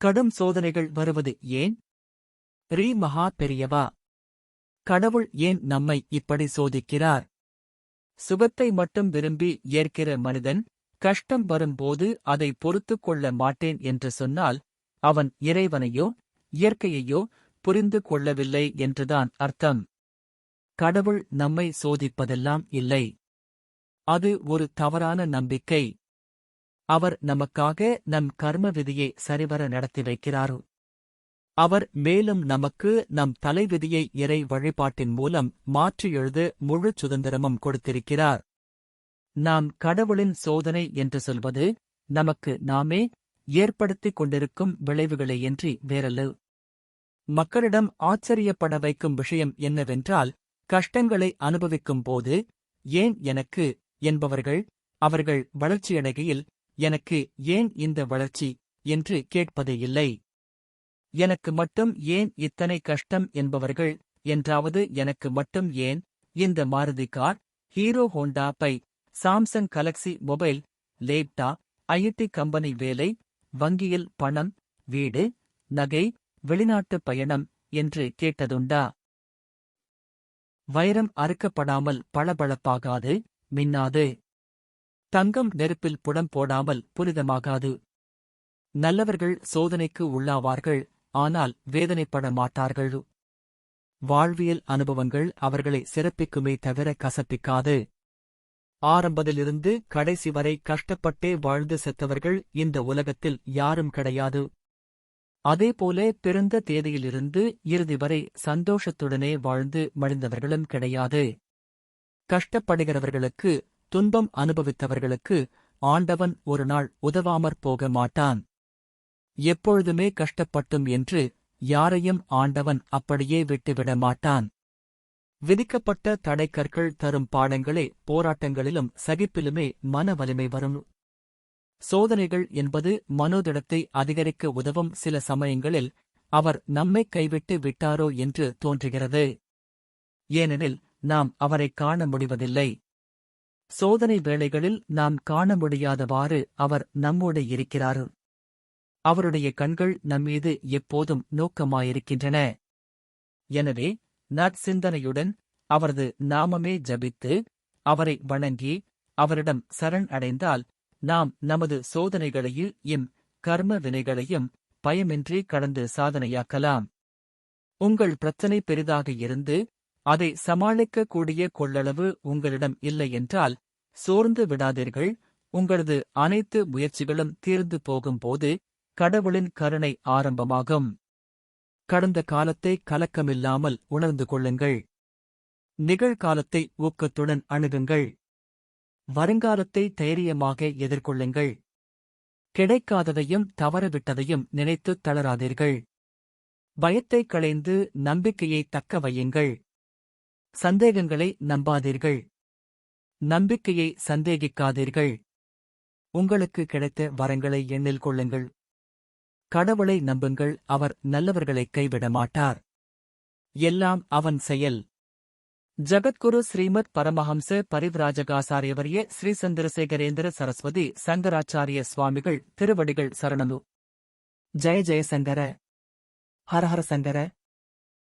கடும் சோதனைகள் வருவது ஏன்? ரீ மகா பெரியவா. கடவுள் ஏன் நம்மை இப்படி சோதிக்கிறார்? சுகத்தை மட்டும் விரும்பி ஏற்கிற மனிதன் கஷ்டம் வரும்போது அதை பொறுத்துக் கொள்ள மாட்டேன் என்று சொன்னால் அவன் இறைவனையோ இயற்கையையோ புரிந்து கொள்ளவில்லை என்றுதான் அர்த்தம். கடவுள் நம்மை சோதிப்பதெல்லாம் இல்லை. அது ஒரு தவறான நம்பிக்கை. அவர் நமக்காக நம் கர்ம விதியை சரிவர நடத்தி வைக்கிறார். அவர் மேலும் நமக்கு நம் தலைவிதியை இறை வழிபாட்டின் மூலம் மாற்றி எழுத முழு சுதந்திரமும் கொடுத்திருக்கிறார். நாம் கடவுளின் சோதனை என்று சொல்வது நமக்கு நாமே ஏற்படுத்திக் கொண்டிருக்கும் விளைவுகளையன்றி வேறல்ல. மக்களிடம் ஆச்சரியப்பட வைக்கும் விஷயம் என்னவென்றால் கஷ்டங்களை அனுபவிக்கும் போது ஏன் எனக்கு என்பவர்கள் அவர்கள் வளர்ச்சியடைகையில் எனக்கு ஏன் இந்த வளர்ச்சி என்று கேட்பதே இல்லை. எனக்கு மட்டும் ஏன் இத்தனை கஷ்டம் என்பவர்கள் என்றாவது எனக்கு மட்டும் ஏன் இந்த Maruti car Hero Honda by Samsung Galaxy mobile laptop IT company வேலை வங்கியில் பணம் வீடு நகை வெளிநாட்டு பயணம் என்று கேட்டதுண்டா. வைரம் அறுக்கப்படாமல் பளபளப்பாகாது மின்னாது. தங்கம் நெருப்பில் புடம் போடாமல் புனிதமாகாது. நல்லவர்கள் சோதனைக்கு உள்ளாவார்கள் ஆனால் வேதனைப்பட மாட்டார்கள். வாழ்வியல் அனுபவங்கள் அவர்களை சிறப்பிக்குமே தவிர கசப்பிக்காது. ஆரம்பத்திலிருந்து கடைசி வரை கஷ்டப்பட்டே வாழ்ந்து செத்தவர்கள் இந்த உலகத்தில் யாரும் கிடையாது. அதேபோல பிறந்த தேதியிலிருந்து இறுதி வரை சந்தோஷத்துடனே வாழ்ந்து மடிந்தவர்களும் கிடையாது. கஷ்டப்படுகிறவர்களுக்கு துன்பம் அனுபவித்தவர்களுக்கு ஆண்டவன் ஒரு நாள் உதவாமற் போக மாட்டான். எப்பொழுதுமே கஷ்டப்பட்டும் என்று யாரையும் ஆண்டவன் அப்படியே விட்டுவிட மாட்டான். விதிக்கப்பட்ட தடைக்கற்கள் தரும் பாடங்களே போராட்டங்களிலும் சகிப்பிலுமே மன வலிமை வரும். சோதனைகள் என்பது மனோதிடத்தை அதிகரிக்க உதவும் சில சமயங்களில் அவர் நம்மை கைவிட்டு விட்டாரோ என்று தோன்றுகிறது. ஏனெனில் நாம் அவரை காண முடிவதில்லை. சோதனை வேளைகளில் நாம் காண முடியாதவாறு அவர் நம்மோடு இருக்கிறார். அவருடைய கண்கள் நம்மீது எப்போதும் நோக்கமாயிருக்கின்றன. எனவே நற்சிந்தனையுடன் அவரது நாமமே ஜபித்து அவரை வணங்கி அவரிடம் சரண் அடைந்தால் நாம் நமது சோதனைகளையும் இம் கர்ம வினைகளையும் பயமின்றி கடந்து சாதனையாக்கலாம். உங்கள் பிரச்சனை பெரிதாக இருந்து அதை சமாளிக்கக்கூடிய கொள்ளளவு உங்களிடம் இல்லை என்றால் சோர்ந்து விடாதீர்கள். உங்களது அனைத்து முயற்சிகளும் தீர்ந்து போகும்போது கடவுளின் கருணை ஆரம்பமாகும். கடந்த காலத்தை கலக்கமில்லாமல் உணர்ந்து கொள்ளுங்கள். நிகழ்காலத்தை ஊக்கத்துடன் அணுகுங்கள். வருங்காலத்தை தைரியமாக எதிர்கொள்ளுங்கள். கிடைக்காததையும் தவறவிட்டதையும் நினைத்துத் தளராதீர்கள். பயத்தை களைந்து நம்பிக்கையை தக்க வையுங்கள். சந்தேகங்களை நம்பாதீர்கள். நம்பிக்கையை சந்தேகிக்காதீர்கள். உங்களுக்கு கிடைத்த வரங்களை எண்ணில் கொள்ளுங்கள். கடவுளை நம்புங்கள் அவர் நல்லவர்களை கைவிட மாட்டார் எல்லாம் அவன் செயல். ஜகத்குரு ஸ்ரீமத் பரமஹம்ச பரிவ்ராஜகாசாரியவரிய ஸ்ரீ சந்திரசேகரேந்திர சரஸ்வதி சங்கராச்சாரிய சுவாமிகள் திருவடிகள் சரணனு ஜெய ஜெய சங்கர. ஹரஹர சங்கர.